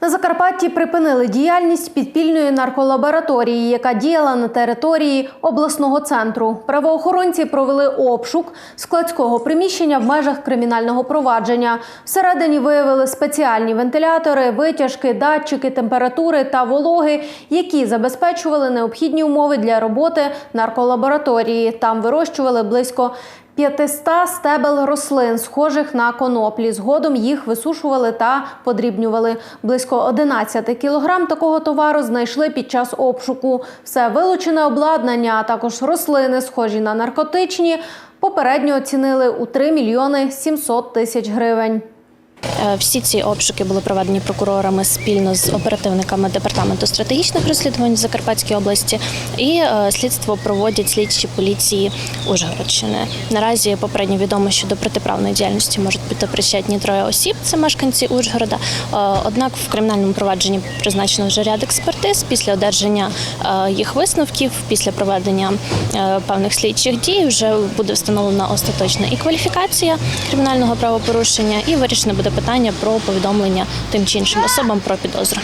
На Закарпатті припинили діяльність підпільної нарколабораторії, яка діяла на території обласного центру. Правоохоронці провели обшук складського приміщення в межах кримінального провадження. Всередині виявили спеціальні вентилятори, витяжки, датчики температури та вологи, які забезпечували необхідні умови для роботи нарколабораторії. Там вирощували близько 500 стебел рослин, схожих на коноплі. Згодом їх висушували та подрібнювали. Близько 11 кілограм такого товару знайшли під час обшуку. Все вилучене обладнання, а також рослини, схожі на наркотичні, попередньо оцінили у 3 мільйони 700 тисяч гривень. Е, Всі ці обшуки були проведені прокурорами спільно з оперативниками департаменту стратегічних розслідувань Закарпатської області, і е, слідство проводять слідчі поліції Ужгородщини. Наразі попередньо відомо, що до протиправної діяльності можуть бути причетні троє осіб. Це мешканці Ужгорода. Е, Однак в кримінальному провадженні призначено вже ряд експертиз. Після одержання їх висновків, після проведення певних слідчих дій, вже буде встановлена остаточна і кваліфікація кримінального правопорушення, і вирішено буде питання про повідомлення тим чи іншим особам про підозру.